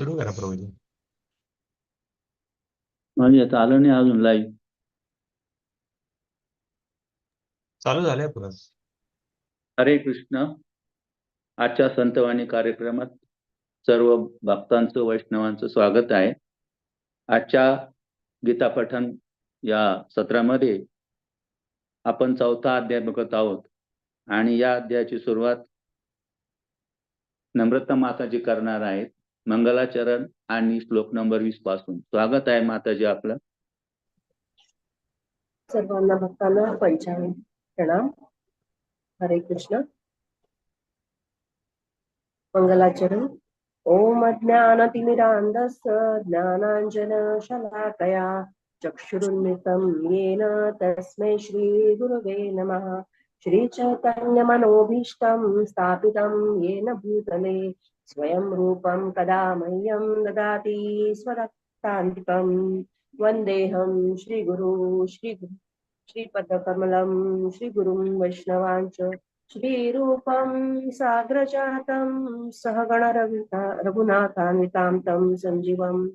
सुरू करा प्रभूजी. म्हणजे आता आलं नाही अजून लाईव्ह चालू झालंय पुढं हरे कृष्ण. आजच्या संतवाणी कार्यक्रमात सर्व भक्तांचं वैष्णवांचं स्वागत आहे. आजच्या गीता पठण या सत्रामध्ये आपण चौथा अध्याय बघत आहोत. आणि या अध्यायाची सुरुवात नम्रता माताजी करणार आहेत. मंगलाचरण आणि श्लोक नंबर वीसपासून. स्वागत आहे माताजी आपलं. सर्वांना भक्तांना पंचांग प्रणाम. हरे कृष्ण. मंगलाचरण. ओम अज्ञान तिमिरांधस ज्ञानांजन शलाकया चक्षुरुन्मितं येन तस्मै श्री गुरुवे नमः. श्रीचैतन्यमनोभीष्टं स्थापितं येन भूतले स्वयं रूपं कदा मह्यं ददाति स्वरक्तान्तिकं वन्देऽहं श्रीगुरु श्रीगुरु श्रीपदकमलं श्रीगुरुं वैष्णवाञ्च श्रीरूपं साग्रजातं सहगणरविता रघुनाथान्वितां तं सञ्जीवं।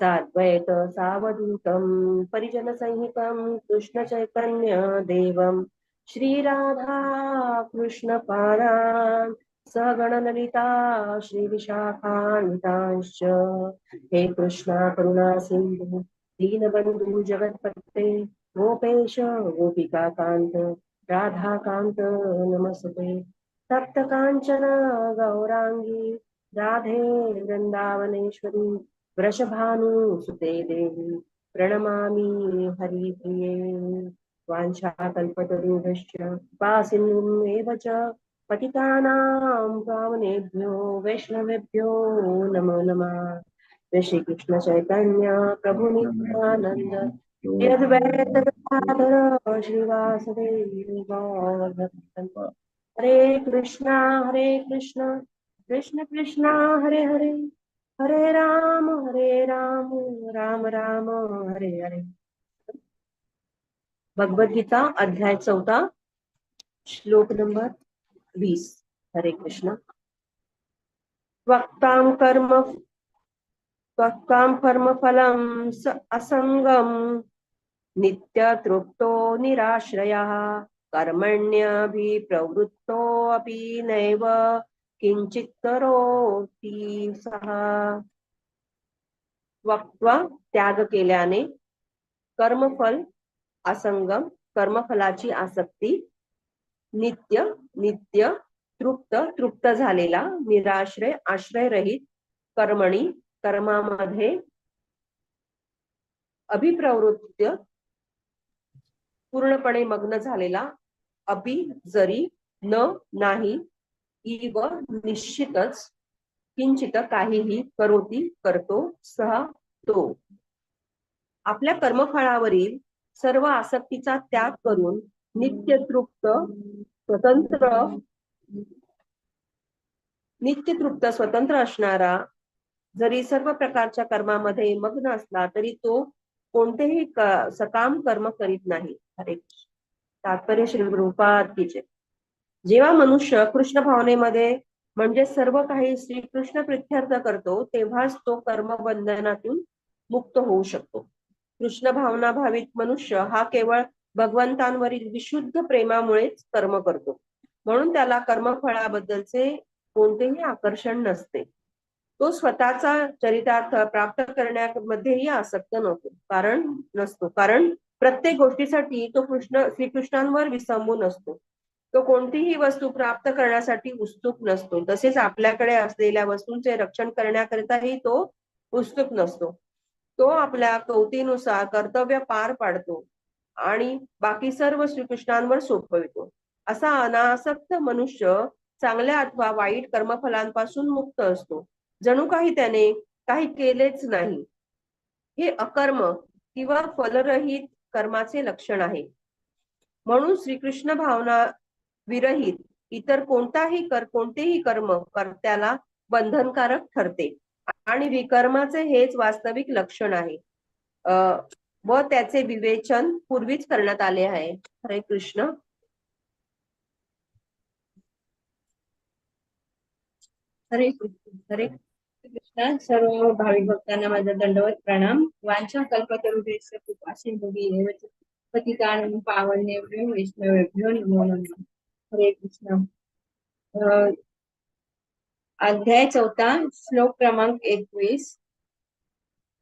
साद्वैत सावधूतं परिजनसंहितं कृष्णचैतन्यदेवं। श्रीराधा कृष्णपादान् सहगणललिता श्रीविशाखान्विताश्च हे कृष्णा करुणा सिन्धु दीनबन्धु जगत्पते गोपेश गोपिकान्त राधाकान्त नमस्ते तप्त काञ्चन गौराङ्गी राधे वृन्दावनेश्वरी वृषभानुसुते देवी प्रणमामि हरिप्रिये। वाञ्छाकल्पतरुभ्यश्च पासिन्नुम् एव च पतितानां पावनेभ्यो वैष्णवेभ्यो नमो नमः। जय श्रीकृष्ण चैतन्य प्रभु नित्यानन्द। यद्वैतगदाधर श्रीवासुदेव हरे कृष्णा हरे कृष्ण कृष्ण कृष्ण हरे हरे। हरे राम हरे राम राम राम हरे हरे। भगवद्गीता अध्याय चौथा श्लोक नंबर वीस. हरे कृष्ण. वक्तां कर्म वक्तां कर्मफलं स असङ्गम्। नित्यतृप्तो निराश्रयः कर्मण्यभिप्रवृत्तोऽपि नैव किञ्चित् करोति सः। वक्त्वा त्याग केल्याने कर्मफल असंगम कर्मफलाची आसक्ती नित्य नित्य तृप्त तृप्त झालेला निराश्रय आश्रय रहित कर्मणी कर्मामध्ये अभिप्रवृत्त पूर्णपणे मग्न झालेला अभि जरी न नाही इव निश्चितच किंचित काहीही करोती करतो सह तो. आपल्या कर्मफळावरील सर्व आसक्तीचा त्याग करून नित्य तृप्त स्वतंत्र नित्य तृप्त स्वतंत्र असणारा जरी सर्व प्रकारच्या कर्मामध्ये मग्न असला तरी तो कोणतेही सकाम कर्म करीत नाही. हरे तात्पर्य श्री रूपात जेव्हा मनुष्य कृष्ण भावनेमध्ये म्हणजे सर्व काही श्रीकृष्ण प्रित्यर्थ करतो तेव्हाच तो कर्मबंधनातून मुक्त होऊ शकतो. कृष्ण भावना भावित मनुष्य हा केवळ भगवंतांवरील विशुद्ध प्रेमामुळेच कर्म करतो. म्हणून त्याला कर्मफळाबद्दलचे कोणतेही आकर्षण नसते. तो स्वतःचा चरितार्थ प्राप्त करण्यामध्येही आसक्त नव्हतो. कारण नसतो. कारण प्रत्येक गोष्टीसाठी तो कृष्ण श्रीकृष्णांवर विसंबून असतो. तो कोणतीही वस्तू प्राप्त करण्यासाठी उत्सुक नसतो. तसेच आपल्याकडे असलेल्या वस्तूंचे रक्षण करण्याकरिताही तो उत्सुक नसतो. तो आपल्या कवतीनुसार कर्तव्य पार पाडतो. आणि बाकी सर्व श्रीकृष्णांवर सोपवितो असा अनासक्त मनुष्य चांगल्या अथवा वाईट कर्मफलांपासून मुक्त असतो. जणू काही त्याने काही केलेच नाही. हे अकर्म किंवा फलरहित कर्माचे लक्षण आहे. म्हणून श्रीकृष्ण भावना विरहित इतर कोणताही कर कोणतेही कर्म कर्त्याला बंधनकारक ठरते. आणि विकर्माचे हेच वास्तविक लक्षण आहे. अं व त्याचे विवेचन पूर्वीच करण्यात आले आहे. हरे कृष्ण. हरे कृष्ण. हरे कृष्ण. सर्व भाविक भक्तांना माझा दंडवत प्रणाम. वांछा कल्पतरुदेश कृपा सिंधुगी पतितानं पावनेभ्यो वैष्णवेभ्यो नमो नमः. हरे कृष्ण. अं, अध्याय चौथा श्लोक क्रमांक एकवीस.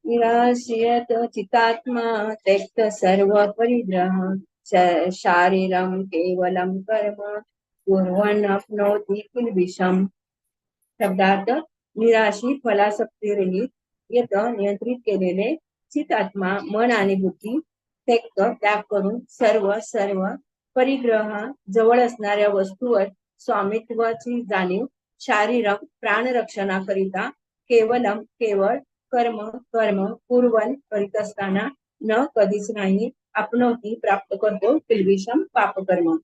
निराश्रियत चितात्मा त्यक्त सर्व परिग्रह शारीरम शारीरं केवलं कर्म कुर्वन् अप्नोति किल्बिषम्। शब्दार्थ निराशी फलासक्तीरहित येत नियंत्रित केलेले चितात्मा मन आणि बुद्धी त्यक्त त्याग करून सर्व सर्व परिग्रह जवळ असणाऱ्या वस्तूवर स्वामित्वाची जाणीव शारीरक प्राणरक्षणाकरिता केवलम केवळ कर्म कर्म पूर्वन करीत असताना न कधीच नाही आपणोती प्राप्त करतो किल्बिषम पापकर्म.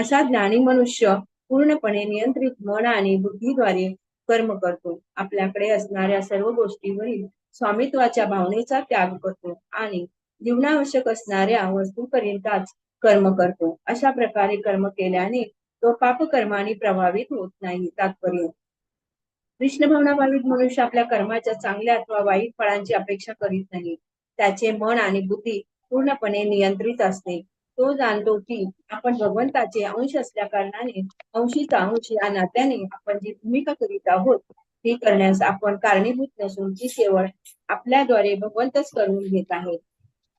असा ज्ञानी मनुष्य पूर्णपणे नियंत्रित मन आणि बुद्धीद्वारे कर्म करतो. आपल्याकडे असणाऱ्या सर्व गोष्टीवरील स्वामित्वाच्या भावनेचा त्याग करतो आणि जीवनावश्यक असणाऱ्या वस्तूपर्यंतच कर्म करतो. अशा प्रकारे कर्म केल्याने तो पापकर्माने प्रभावित होत नाही तात्पर्य. कृष्ण भावनाभावित मनुष्य आपल्या कर्माच्या चांगल्या अथवा वाईट फळांची अपेक्षा करीत नाही. त्याचे मन आणि बुद्धी पूर्णपणे नियंत्रित असते. तो जाणतो की आपण भगवंताचे अंश असल्या कारणाने अंशीचा अंश या नात्याने आपण जी भूमिका करीत आहोत ती करण्यास आपण कारणीभूत नसून ती केवळ आपल्याद्वारे भगवंतच करून घेत आहे.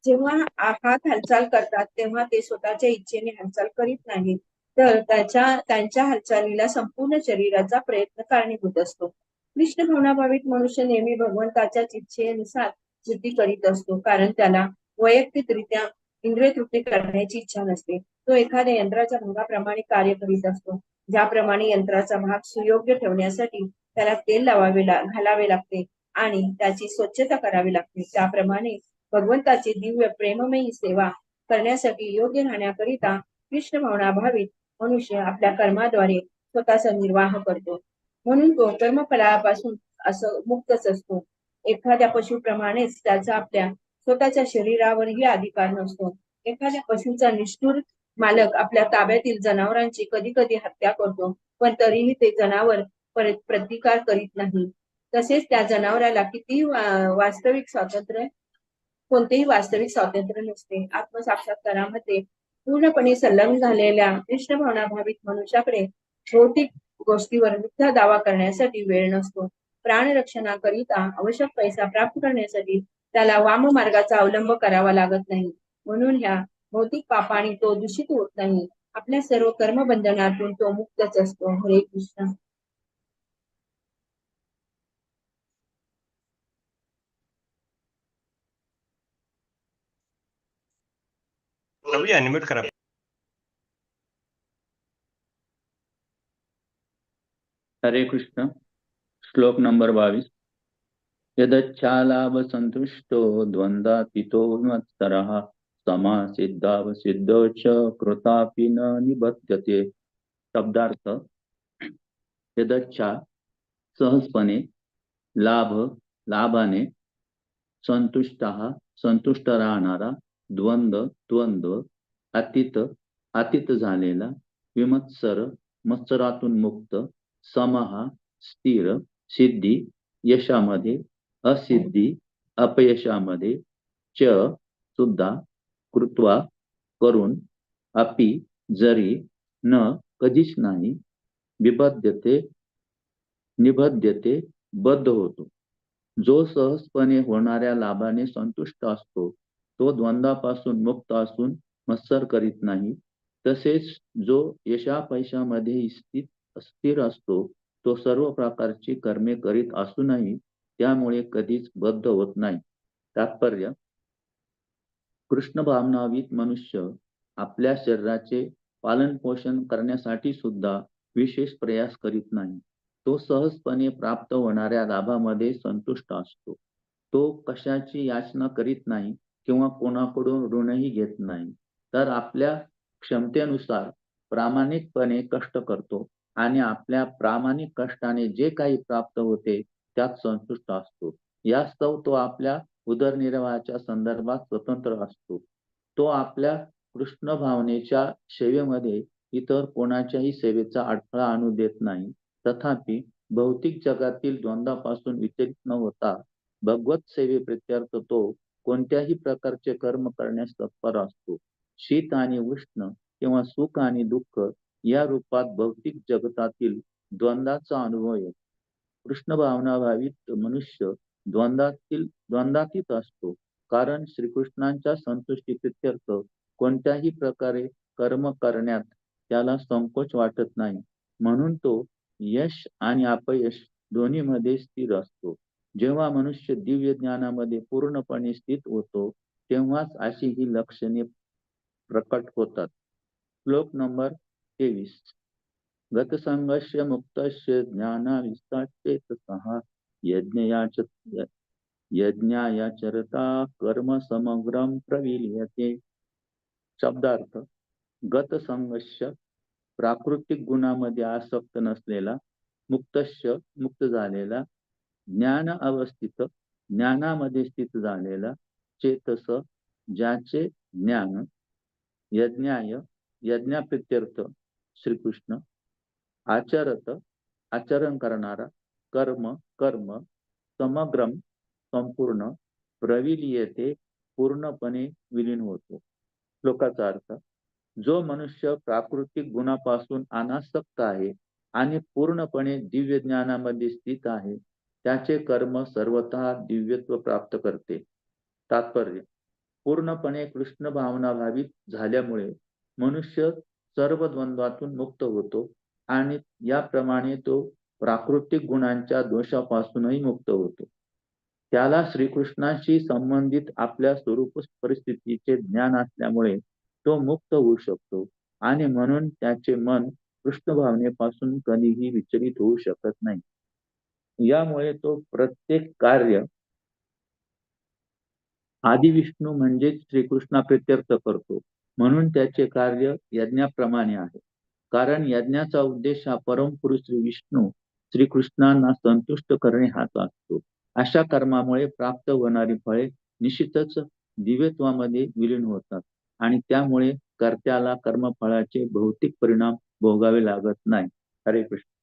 जेव्हा हात हालचाल करतात तेव्हा ते स्वतःच्या इच्छेने हालचाल करीत नाहीत. तर त्याच्या त्यांच्या हालचालीला संपूर्ण शरीराचा प्रयत्न कारणीभूत असतो. कृष्ण भावनाभावित मनुष्य नेहमी भगवंताच्या इच्छेनुसार कृती करीत असतो कारण त्याला वैयक्तिकरित्या इंद्रिय तृप्ती करण्याची इच्छा नसते. तो एखाद्या यंत्राच्या भागाप्रमाणे कार्य करीत असतो. ज्याप्रमाणे यंत्राचा भाग सुयोग्य ठेवण्यासाठी त्याला तेल लावावे ला- घालावे लागते आणि त्याची स्वच्छता करावी लागते. त्याप्रमाणे भगवंताची दिव्य प्रेममयी सेवा करण्यासाठी योग्य राहण्याकरिता कृष्ण भावनाभावित मनुष्य आपल्या कर्माद्वारे स्वतःचा निर्वाह करतो. म्हणून तो कर्मफलापासून असं मुक्तच असतो. एखाद्या पशुप्रमाणेच त्याचा आपल्या स्वतःच्या शरीरावरही अधिकार नसतो. एखाद्या पशुचा निष्ठुर मालक आपल्या ताब्यातील जनावरांची कधी कधी हत्या करतो पण तरीही ते जनावर परत प्रतिकार करीत नाही. तसेच त्या जनावराला किती वास्तविक स्वातंत्र्य कोणतेही वास्तविक स्वातंत्र्य नसते. आत्मसाक्षात्कारामध्ये पूर्णपणे संलग्न झालेल्या कृष्ण भावनाभावित मनुष्याकडे भौतिक गोष्टीवर मिथ्या दावा करण्यासाठी वेळ नसतो. प्राणरक्षणाकरिता आवश्यक पैसा प्राप्त करण्यासाठी त्याला वाम मार्गाचा अवलंब करावा लागत नाही. म्हणून ह्या भौतिक पापाने तो दूषित होत नाही. आपल्या सर्व कर्मबंधनातून तो मुक्तच असतो. हरे कृष्ण. रवी अॅनिमेट करा. हरे कृष्ण श्लोक नंबर बावीस. यदच्छालाभ संतुष्टो द्वंद्वातीतो विमत्सरः समा सिद्धाव सिद्धो च कृतापि न निबध्यते. शब्दार्थ यदच्छा सहजपणे लाभ लाभाने संतुष्ट संतुष्ट राहणारा द्वंद्व द्वंद्व अतीत अतीत झालेला विमत्सर मत्सरातून मुक्त समहा स्थिर सिद्धी यशामध्ये असिद्धी अपयशामध्ये च सुद्धा कृत्वा करून अपि जरी न कधीच नाही विबद्धते निबद्धते बद्ध होतो. जो सहजपणे होणाऱ्या लाभाने संतुष्ट असतो तो द्वंद्वापासून मुक्त असून मत्सर करीत नाही. तसेच जो यशापैशामध्ये स्थित स्थिर असतो तो सर्व प्रकारची कर्मे करीत असूनही त्यामुळे कधीच बद्ध होत नाही. तात्पर्य कृष्ण भावनावीत मनुष्य आपल्या शरीराचे पालन पोषण करण्यासाठी सुद्धा विशेष प्रयास करीत नाही. तो सहजपणे प्राप्त होणाऱ्या लाभामध्ये संतुष्ट असतो. तो कशाची याचना करीत नाही किंवा कोणाकडून ऋणही घेत नाही तर आपल्या क्षमतेनुसार प्रामाणिकपणे कष्ट करतो आणि आपल्या प्रामाणिक कष्टाने जे काही प्राप्त होते त्यात संतुष्ट असतो. यास्तव तो आपल्या उदरनिर्वाहाच्या संदर्भात स्वतंत्र असतो. तो आपल्या कृष्ण भावनेच्या सेवेमध्ये इतर कोणाच्याही सेवेचा अडथळा आणू देत नाही. तथापि भौतिक जगातील द्वंद्वापासून विचलित न होता भगवत सेवे प्रत्यर्थ तो कोणत्याही प्रकारचे कर्म करण्यास तत्पर असतो. शीत आणि उष्ण किंवा सुख आणि दुःख या रूपात भौतिक जगतातील द्वंद्वाचा अनुभव येतो. कृष्ण भावनाभावित मनुष्य द्वंद्वातील द्वंद्वातीत असतो. कारण श्रीकृष्णांच्या संतुष्टी प्रित्यर्थ कोणत्याही प्रकारे कर्म करण्यात त्याला संकोच वाटत नाही. म्हणून तो यश आणि अपयश दोन्हीमध्ये स्थिर असतो. जेव्हा मनुष्य दिव्य ज्ञानामध्ये पूर्णपणे स्थित होतो तेव्हाच अशी ही लक्षणे प्रकट होतात. श्लोक नंबर तेवीस. गतसंघर्ष मुक्तस्य ज्ञानाविस्ताचेतसः यज्ञयाच यज्ञायाचरता कर्म समग्रम प्रविलियते. शब्दार्थ गतसंघर्ष प्राकृतिक गुणामध्ये आसक्त नसलेला मुक्तस्य मुक्त झालेला ज्ञान अवस्थित ज्ञानामध्ये स्थित झालेला चेतस ज्याचे ज्ञान यज्ञाय यज्ञाप्रित्यर्थ श्रीकृष्ण आचरत आचरण करणारा कर्म कर्म समग्रम संपूर्ण प्रविलियते पूर्णपणे विलीन होतो. श्लोकाचा अर्थ जो मनुष्य प्राकृतिक गुणापासून अनासक्त आहे आणि पूर्णपणे दिव्य ज्ञानामध्ये स्थित आहे त्याचे कर्म सर्वतः दिव्यत्व प्राप्त करते. तात्पर्य पूर्णपणे कृष्ण भावना भावित झाल्यामुळे मनुष्य सर्व द्वंद्वातून मुक्त होतो आणि याप्रमाणे तो प्राकृतिक गुणांच्या दोषापासूनही मुक्त होतो. त्याला श्रीकृष्णाशी संबंधित आपल्या स्वरूप परिस्थितीचे ज्ञान असल्यामुळे तो मुक्त होऊ शकतो आणि म्हणून त्याचे मन कृष्ण भावनेपासून कधीही विचलित होऊ शकत नाही. यामुळे तो प्रत्येक कार्य आदि विष्णू म्हणजेच श्रीकृष्णा प्रत्यर्थ करतो. म्हणून त्याचे कार्य यज्ञाप्रमाणे आहे. कारण यज्ञाचा उद्देश हा परमपुरुष श्री विष्णू श्रीकृष्णांना संतुष्ट करणे हाच असतो. अशा कर्मामुळे प्राप्त होणारी फळे निश्चितच दिव्यत्वामध्ये विलीन होतात आणि त्यामुळे कर्त्याला कर्मफळाचे भौतिक परिणाम भोगावे लागत नाही. हरे कृष्ण.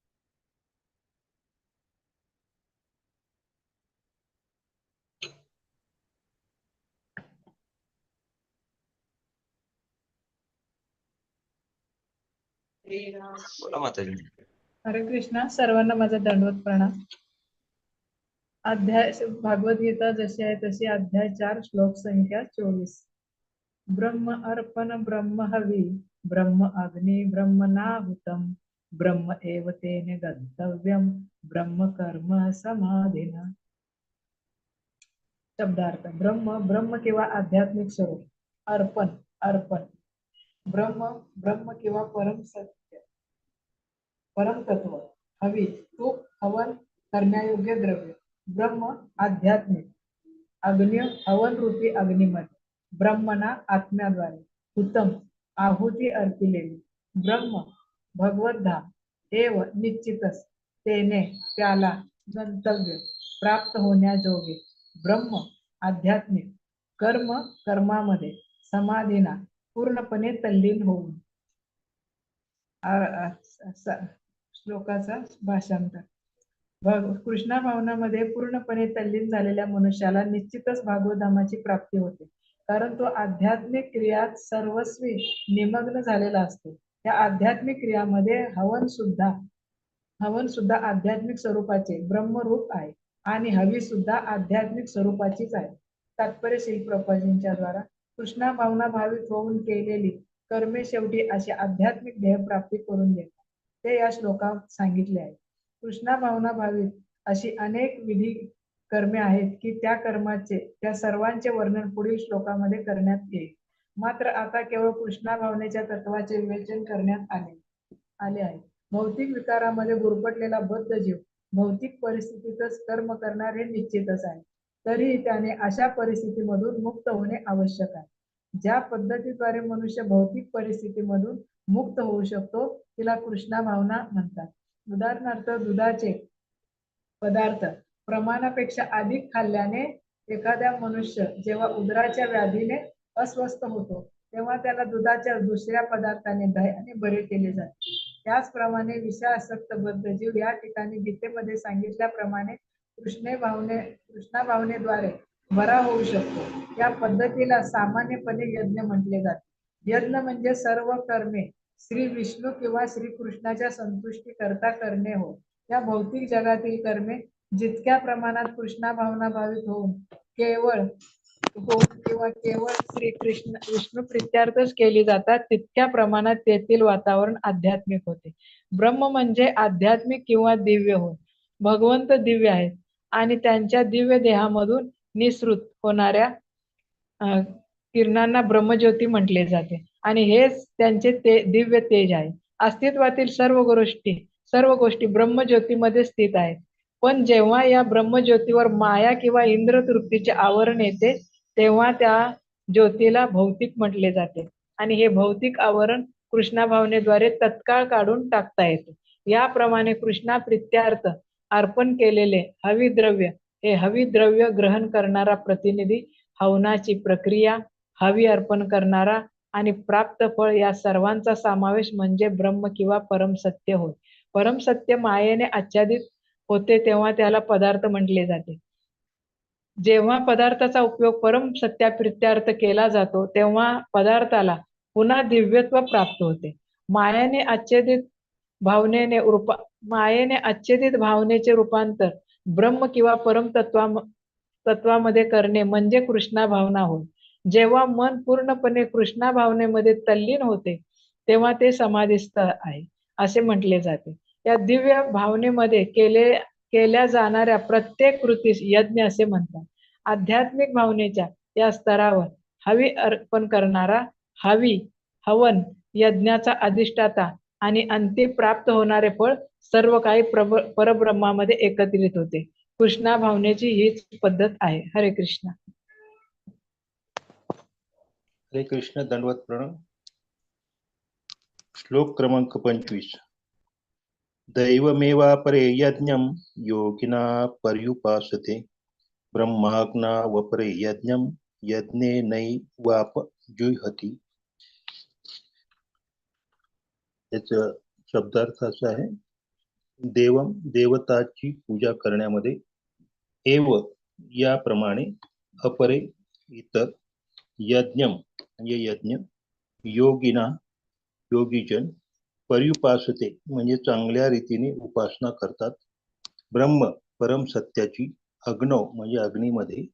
बोला माताजी हरे कृष्णा सर्वांना माझा दंडवत प्रणाम. अध्याय भगवद्गीता जशी आहे तशी अध्याय चार श्लोक संख्या चोवीस. ब्रह्म अर्पण ब्रह्म हवी ब्रह्म अग्नि ब्रह्म नाहुतम ब्रह्म एव तेने गंतव्यम ब्रह्म कर्म समाधीन. शब्दार्थ ब्रह्म ब्रह्म किंवा आध्यात्मिक स्वरूप अर्पण अर्पण. ब्रह्म ब्रह्म किंवा परम परमतत्व परम तत्व हवी तूप हवन करण्यायोग्य द्रव्य ब्रह्म आध्यात्मिक अग्नि हवन रूपी अग्निमत ब्रह्मना आत्म्याद्वारे उत्तम आहुती अर्पिलेली ब्रह्म भगवद्धाम एव निश्चितच तेने त्याला गंतव्य प्राप्त होण्याजोगे ब्रह्म आध्यात्मिक कर्म कर्मामध्ये समाधीना पूर्णपणे तल्लीन होऊन श्लोकाचा भाषांतर. भग- कृष्णा भावनामध्ये पूर्णपणे तल्लीन झालेल्या मनुष्याला निश्चितच भागवधामाची प्राप्ती होते. कारण तो आध्यात्मिक क्रियात सर्वस्वी निमग्न झालेला असतो. या आध्यात्मिक क्रियामध्ये हवन सुद्धा हवन सुद्धा आध्यात्मिक स्वरूपाचे ब्रह्मरूप आहे आणि हवी सुद्धा आध्यात्मिक स्वरूपाचीच आहे. तात्पर्य शिल्प्रपाजींच्या द्वारा कृष्णा भावना भावित होऊन केलेली कर्मे शेवटी अशी आध्यात्मिक ध्येयप्राप्ती करून देतात ते या श्लोकात सांगितले आहे. कृष्णा भावना भावित अशी अनेक विधी कर्मे आहेत की त्या कर्माचे त्या सर्वांचे वर्णन पुढील श्लोकामध्ये करण्यात येईल. मात्र आता केवळ कृष्णा भावनेच्या तत्वाचे विवेचन करण्यात आले आले आहे. भौतिक विकारामध्ये गुरपटलेला बद्ध जीव भौतिक परिस्थितीतच कर्म करणार हे निश्चितच आहे. तरीही त्याने अशा परिस्थितीमधून मुक्त होणे आवश्यक आहे. ज्या पद्धतीद्वारे मनुष्य भौतिक परिस्थितीमधून मुक्त होऊ शकतो तिला कृष्णा भावना म्हणतात. उदाहरणार्थ दुधाचे पदार्थ प्रमाणापेक्षा अधिक खाल्ल्याने एखाद्या मनुष्य जेव्हा उदराच्या व्याधीने अस्वस्थ होतो तेव्हा त्याला दुधाच्या दुसऱ्या पदार्थाने दह्याने बरे केले जाते. त्याचप्रमाणे विषयासक्त बद्ध जीव या ठिकाणी गीतेमध्ये सांगितल्याप्रमाणे कृष्णे भावने कृष्णा भावनेद्वारे बरा होऊ शकतो. या पद्धतीला सामान्यपणे यज्ञ म्हटले जाते. यज्ञ म्हणजे सर्व कर्मे. श्री विष्णू किंवा श्री कृष्णाच्या संतुष्टी करता करणे हो. या भौतिक जगातील कर्मे जितक्या प्रमाणात कृष्णा भावना भावित होऊन केवळ होऊन किंवा केवळ श्री कृष्ण विष्णू प्रित्यार्थच केली जातात तितक्या प्रमाणात तेथील वातावरण आध्यात्मिक होते. ब्रह्म म्हणजे आध्यात्मिक किंवा दिव्य होय. भगवंत दिव्य आहेत आणि त्यांच्या दिव्य देहामधून निसृत होणाऱ्या अं, किरणांना ब्रह्मज्योती म्हटले जाते. आणि हेच त्यांचे ते दिव्य तेज आहे. अस्तित्वातील सर्व गोष्टी सर्व गोष्टी ब्रह्मज्योतीमध्ये स्थित आहेत. पण जेव्हा या ब्रह्मज्योतीवर माया किंवा इंद्र तृप्तीचे आवरण येते तेव्हा त्या ज्योतीला भौतिक म्हटले जाते. आणि हे भौतिक आवरण कृष्णा भावनेद्वारे तत्काळ काढून टाकता येते. याप्रमाणे कृष्णा प्रित्यार्थ अर्पण केलेले हवी द्रव्य हे हवी द्रव्य ग्रहण करणारा प्रतिनिधी हवनाची प्रक्रिया हवी अर्पण करणारा आणि प्राप्त फळ या सर्वांचा समावेश म्हणजे ब्रह्म किंवा परमसत्य होय. परमसत्य मायेने आच्छादित होते तेव्हा त्याला पदार्थ म्हटले जाते. जेव्हा पदार्थाचा उपयोग परम सत्याप्रित्यार्थ केला जातो तेव्हा पदार्थाला पुन्हा दिव्यत्व प्राप्त होते. मायाने आच्छादित भावनेने रूपा मायेने आच्छादित भावनेचे रूपांतर ब्रह्म किंवा परम तत्वा तत्वामध्ये करणे म्हणजे कृष्णा भावना होय. जेव्हा मन पूर्णपणे कृष्णा भावनेमध्ये तल्लीन होते तेव्हा ते समाधीस्थ आहे असे म्हटले जाते. या दिव्य भावनेमध्ये केले केल्या जाणाऱ्या प्रत्येक कृतीस यज्ञ असे म्हणतात. आध्यात्मिक भावनेच्या या स्तरावर हवी अर्पण करणारा हवी हवन यज्ञाचा अधिष्ठाता आणि अंतिम प्राप्त होणारे फळ सर्व काही प्रभ परब्रह्मामध्ये एकत्रित होते. कृष्णा भावनेची हीच पद्धत आहे. हरे कृष्णा. हरे कृष्ण दंडवत प्रणव. श्लोक क्रमांक पंचवीस. दैवमेवापरे यज्ञम योगिना पर्युपासते. ब्रह्माग्ना वपरे यज्ञम यज्ञे नैवाप जुहती त्याच शब्दार्थ असा आहे देवम देवताची पूजा करण्यामध्ये एव याप्रमाणे अपरे इतर यज्ञम म्हणजे यज्ञ योगिना योगीजन पर्युपासते म्हणजे चांगल्या रीतीने उपासना करतात. ब्रह्म परम सत्याची अग्नो म्हणजे अग्नीमध्ये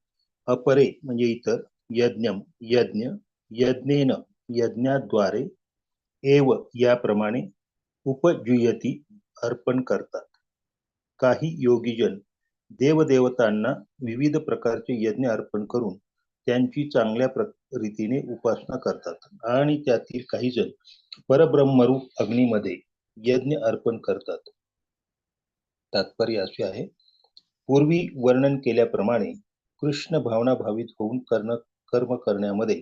अपरे म्हणजे इतर यज्ञम यज्ञ यज्ञेन यज्ञाद्वारे एव याप्रमाणे उपजुयती अर्पण करतात. काही योगीजन देवदेवतांना विविध प्रकारचे यज्ञ अर्पण करून त्यांची चांगल्या रीतीने उपासना करतात. आणि त्यातील काही जण परब्रह्मरूप अग्नीमध्ये यज्ञ अर्पण करतात. तात्पर्य असे आहे पूर्वी वर्णन केल्याप्रमाणे कृष्ण भावना भावित होऊन कर्ण कर्म करण्यामध्ये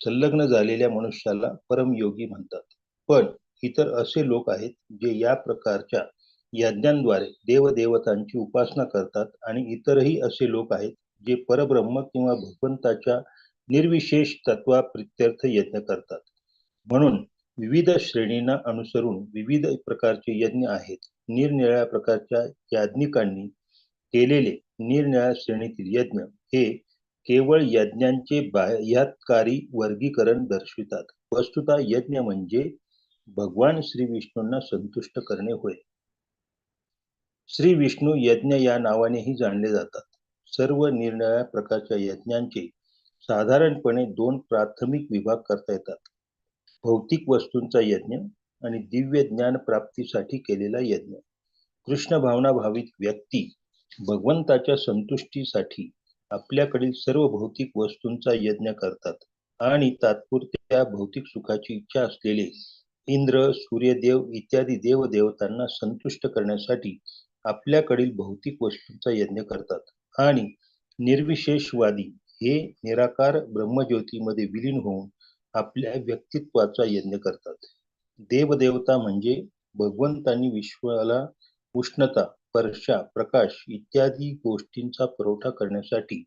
संलग्न झालेल्या मनुष्याला परमयोगी म्हणतात. पण इतर असे लोक आहेत जे या प्रकारच्या यज्ञांद्वारे देवदेवतांची उपासना करतात आणि इतरही असे लोक आहेत जे परब्रह्म किंवा भगवंताच्या निर्विशेष तत्वा प्रित्यर्थ यज्ञ करतात. म्हणून विविध श्रेणींना अनुसरून विविध प्रकारचे यज्ञ आहेत. निरनिराळ्या प्रकारच्या याज्ञिकांनी केलेले निरनिराळ्या श्रेणीतील यज्ञ हे केवळ यज्ञांचे बाह्यातकारी वर्गीकरण दर्शवितात. वस्तुतः यज्ञ म्हणजे भगवान श्री विष्णूंना संतुष्ट करणे होय. श्री विष्णू यज्ञ या नावानेही जाणले जातात. सर्व निरनिराळ्या प्रकारच्या यज्ञांचे साधारणपणे दोन प्राथमिक विभाग करता येतात. भौतिक वस्तूंचा यज्ञ आणि दिव्य ज्ञान प्राप्तीसाठी केलेला यज्ञ. कृष्ण भावना भावित व्यक्ती भगवंताच्या संतुष्टीसाठी आपल्याकडील सर्व भौतिक वस्तूंचा यज्ञ करतात आणि तात्पुरत्या भौतिक सुखाची इच्छा असलेले इंद्र सूर्यदेव इत्यादी देवदेवतांना संतुष्ट करण्यासाठी आपल्याकडील भौतिक वस्तूंचा यज्ञ करतात. आणि निर्विशेषवादी हे निराकार ब्रह्मज्योतीमध्ये विलीन होऊन आपल्या व्यक्तित्वाचा यज्ञ करतात. देवदेवता म्हणजे भगवंतांनी विश्वाला उष्णता स्पर्शा प्रकाश इत्यादी गोष्टींचा पुरवठा करण्यासाठी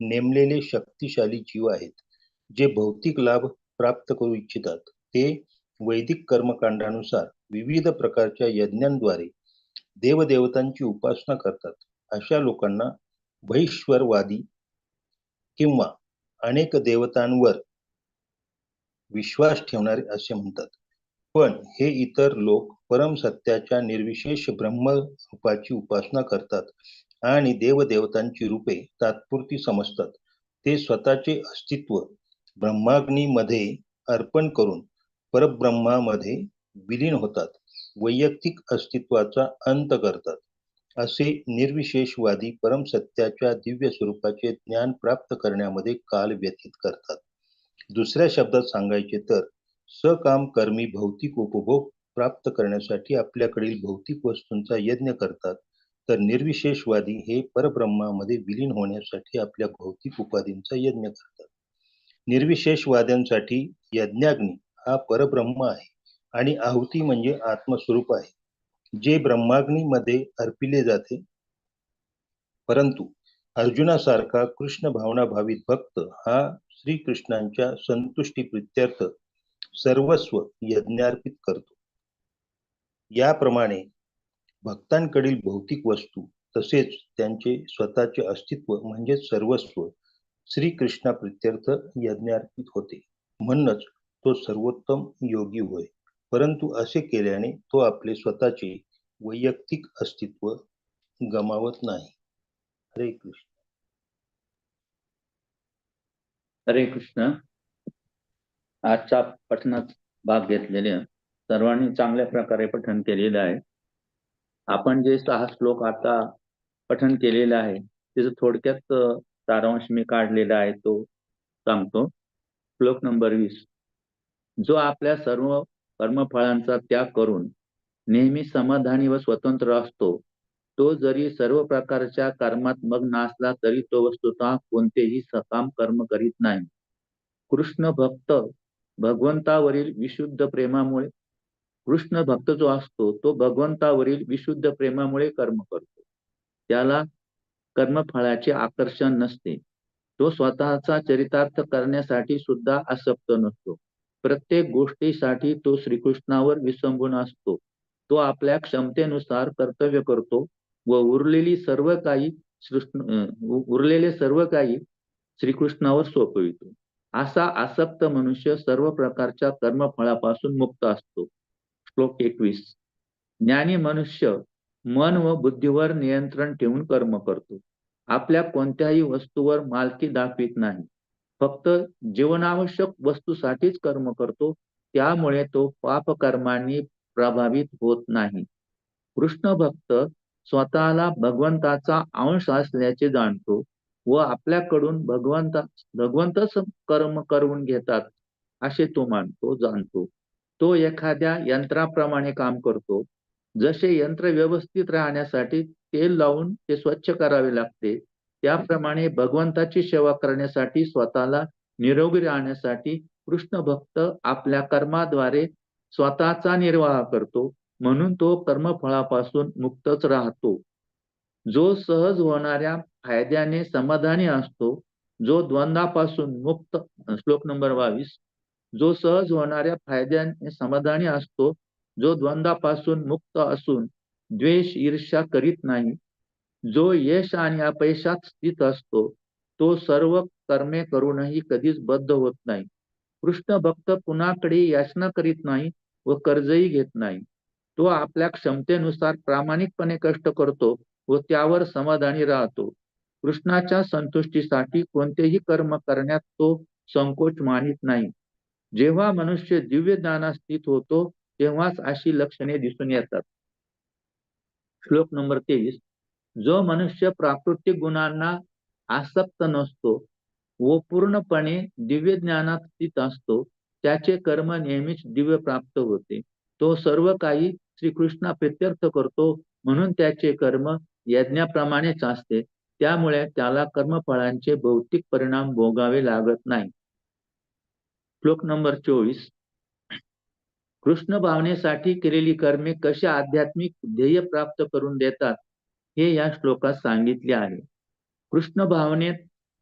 नेमलेले शक्तिशाली जीव आहेत जे भौतिक लाभ प्राप्त करू इच्छितात. ते वैदिक कर्मकांडानुसार विविध प्रकारच्या यज्ञांद्वारे देवदेवतांची उपासना करतात. अशा लोकांना वैश्वरवादी किंवा अनेक देवतांवर विश्वास ठेवणारे असे म्हणतात. पण हे इतर लोक परम सत्याच्या निर्विशेष ब्रह्म रूपाची उपासना करतात आणि देवदेवतांची रूपे तात्पुरती समजतात. ते स्वतःचे अस्तित्व ब्रह्माग्नीमध्ये अर्पण करून परब्रह्मामध्ये विलीन होतात. वैयक्तिक अस्तित्वाचा अंत करतात. असे निर्विशेषवादी परम सत्याच्या दिव्य स्वरूपाचे ज्ञान प्राप्त करण्यामध्ये काल व्यतीत करतात. दुसऱ्या शब्दात सांगायचे तर सकाम कर्मी भौतिक उपभोग प्राप्त करण्यासाठी आपल्याकडील भौतिक वस्तूंचा यज्ञ करतात तर निर्विशेषवादी हे परब्रह्मामध्ये विलीन होण्यासाठी आपल्या भौतिक उपाधींचा यज्ञ करतात. निर्विशेषवाद्यांसाठी यज्ञाग्नी हा परब्रह्म आहे आणि आहुती म्हणजे आत्मस्वरूप आहे. जे ब्रह्माग्नीमध्ये अर्पिले जाते परंतु अर्जुनासारखा कृष्ण भावना भावित भक्त हा श्रीकृष्णांच्या संतुष्टी प्रित्यर्थ सर्वस्व यज्ञार्पित करतो. याप्रमाणे भक्तांकडील भौतिक वस्तू तसेच त्यांचे स्वतःचे अस्तित्व म्हणजे सर्वस्व श्रीकृष्णा प्रित्यर्थ यज्ञार्पित होते. म्हणूनच तो सर्वोत्तम योगी होय. परंतु असे केल्याने तो आपले स्वतःचे वैयक्तिक अस्तित्व गमावत नाही. हरे कृष्ण. हरे कृष्ण. आजचा पठणात भाग घेतलेले सर्वांनी चांगल्या प्रकारे पठण केलेलं आहे. आपण जे सहा श्लोक आता पठण केलेलं आहे त्याचं थोडक्यात सारांश मी काढलेला आहे तो सांगतो. श्लोक नंबर वीस. जो आपल्या सर्व कर्मफळांचा त्याग करून नेहमी समाधानी व स्वतंत्र असतो. तो जरी सर्व प्रकारच्या कर्मात मग्न असला तरी तो वस्तुतः कोणतेही सकाम कर्म करीत नाही. कृष्ण भक्त भगवंतावरील विशुद्ध प्रेमामुळे कृष्ण भक्त जो असतो तो भगवंतावरील विशुद्ध प्रेमामुळे कर्म करतो. त्याला कर्मफळाचे आकर्षण नसते. तो स्वतःचा चरितार्थ करण्यासाठी सुद्धा आसक्त नसतो. प्रत्येक गोष्टीसाठी तो श्रीकृष्णावर विसंबून असतो. तो आपल्या क्षमतेनुसार कर्तव्य करतो. व उरलेली सर्व काही सृष्ण उरलेले सर्व काही श्रीकृष्णावर सोपवितो. असा आसक्त मनुष्य सर्व प्रकारच्या कर्मफळापासून मुक्त असतो. श्लोक एकवीस. ज्ञानी मनुष्य मन व बुद्धीवर नियंत्रण ठेवून कर्म करतो. आपल्या कोणत्याही वस्तूवर मालकी दाखवित नाही. फक्त जीवनावश्यक वस्तूसाठीच कर्म करतो त्यामुळे तो पापकर्मांनी प्रभावित होत नाही. कृष्ण भक्त स्वतःला भगवंताचा अंश असल्याचे जाणतो व आपल्याकडून भगवंता भगवंतच कर्म करून घेतात असे तो मानतो जाणतो. तो एखाद्या यंत्राप्रमाणे काम करतो. जसे यंत्र व्यवस्थित राहण्यासाठी तेल लावून ते स्वच्छ करावे लागते त्याप्रमाणे भगवंताची सेवा करण्यासाठी स्वतःला निरोगी राहण्यासाठी कृष्ण भक्त आपल्या कर्माद्वारे स्वतःचा निर्वाह करतो. म्हणून तो कर्मफळापासून मुक्तच राहतो. जो सहज होणाऱ्या फायद्याने समाधानी असतो जो द्वंद्वापासून मुक्त श्लोक नंबर बावीस जो सहज होणाऱ्या फायद्याने समाधानी असतो जो द्वंद्वापासून मुक्त असून द्वेष ईर्ष्या करीत नाही जो यश आणि अपयशात स्थित असतो तो सर्व कर्मे करूनही कधीच बद्ध होत नाही. कृष्ण भक्त कुणाकडे याचना करीत नाही व कर्जही घेत नाही. तो आपल्या क्षमतेनुसार प्रामाणिकपणे कष्ट करतो व त्यावर समाधानी राहतो. कृष्णाच्या संतुष्टीसाठी कोणतेही कर्म करण्यात तो संकोच मानित नाही. जेव्हा मनुष्य दिव्य ज्ञानात स्थित होतो तेव्हाच अशी लक्षणे दिसून येतात. श्लोक नंबर तेवीस. जो मनुष्य प्राकृतिक गुणांना आसक्त नसतो व पूर्णपणे दिव्य ज्ञानात स्थित असतो त्याचे कर्म नेहमीच दिव्य प्राप्त होते. तो सर्व काही श्रीकृष्णा प्रित्यर्थ करतो म्हणून त्याचे कर्म यज्ञाप्रमाणेच असते. त्यामुळे त्याला कर्मफळांचे भौतिक परिणाम भोगावे लागत नाही. श्लोक नंबर चोवीस. कृष्ण भावनेसाठी केलेली कर्मे कशा आध्यात्मिक ध्येय प्राप्त करून देतात? हे या श्लोकात सांगितले आहे. कृष्ण भावनेत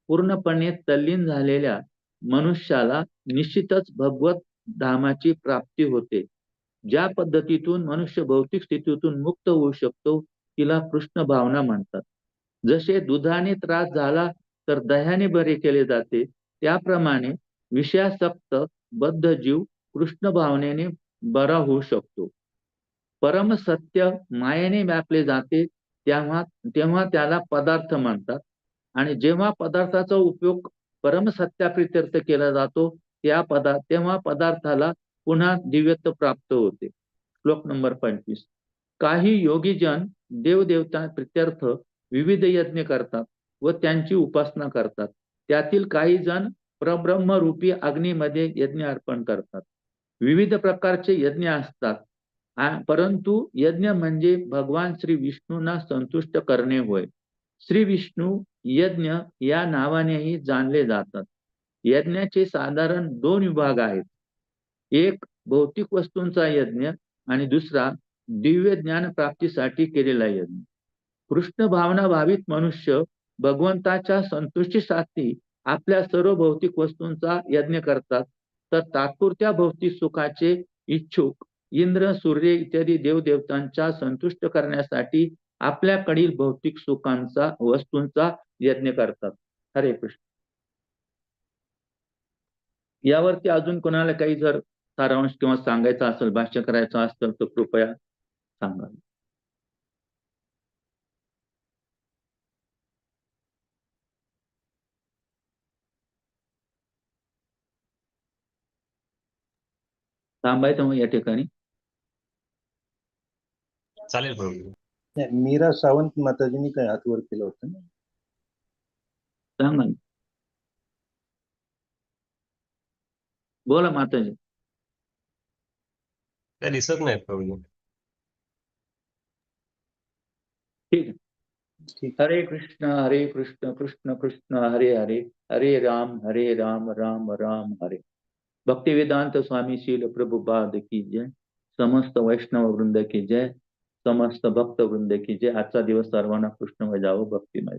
पूर्णपणे तल्लीन झालेल्या मनुष्याला निश्चितच भगवत धामाची प्राप्ती होते. ज्या पद्धतीतून मनुष्य भौतिक स्थितीतून मुक्त होऊ शकतो तिला कृष्ण भावना म्हणतात. जसे दुधाने त्रास झाला तर दह्याने बरे केले जाते त्याप्रमाणे विषयासक्त बद्ध जीव कृष्ण भावनेने बरा होऊ शकतो. परम सत्य मायेने व्यापले जाते तेव्हा तेव्हा त्याला पदार्थ म्हणतात. आणि जेव्हा पदार्थाचा उपयोग परमसत्याप्रित्यर्थ केला जातो त्या पदार्थ तेव्हा पदार्थाला पुन्हा दिव्यत्व प्राप्त होते. श्लोक नंबर पंचवीस. काही योगीजन देवदेवता प्रित्यर्थ विविध यज्ञ करतात व त्यांची उपासना करतात. त्यातील काही जण प्रब्रह्मरूपी अग्नीमध्ये यज्ञ अर्पण करतात. विविध प्रकारचे यज्ञ असतात. परंतु यज्ञ म्हणजे भगवान श्री विष्णूंना संतुष्ट करणे होय. श्री विष्णू यज्ञ या नावानेही जाणले जातात. यज्ञाचे साधारण दोन विभाग आहेत. एक भौतिक वस्तूंचा यज्ञ आणि दुसरा दिव्य ज्ञान प्राप्तीसाठी केलेला यज्ञ. कृष्ण भावना भावित मनुष्य भगवंताच्या संतुष्टीसाठी आपल्या सर्व भौतिक वस्तूंचा यज्ञ करतात. तर तात्पुरत्या भौतिक सुखाचे इच्छुक इंद्र सूर्य इत्यादी देवदेवतांच्या संतुष्ट करण्यासाठी आपल्याकडील भौतिक सुखांचा वस्तूंचा यज्ञ करतात. हरे कृष्ण. यावरती अजून कोणाला काही जर सारांश किंवा सांगायचं असेल भाष्य करायचं असेल तर कृपया सांगा. थांबायचं मग या ठिकाणी. चालेल मीरा सावंत माताजींनी काय हात वर केलं होतं ना? सांगा ना. बोला माताजी. काय दिसत नाही प्रभू ठीक आहे. हरे कृष्ण हरे कृष्ण कृष्ण कृष्ण हरे हरे हरे राम हरे राम राम राम हरे. भक्ति वेदांत स्वामी शील प्रभु प्रभुपाद की जय. समस्त वैष्णव वृंद की जय. समस्त भक्त वृंद की जे आजचा दिवस सर्वांना कृष्णमय जावो भक्तिमय.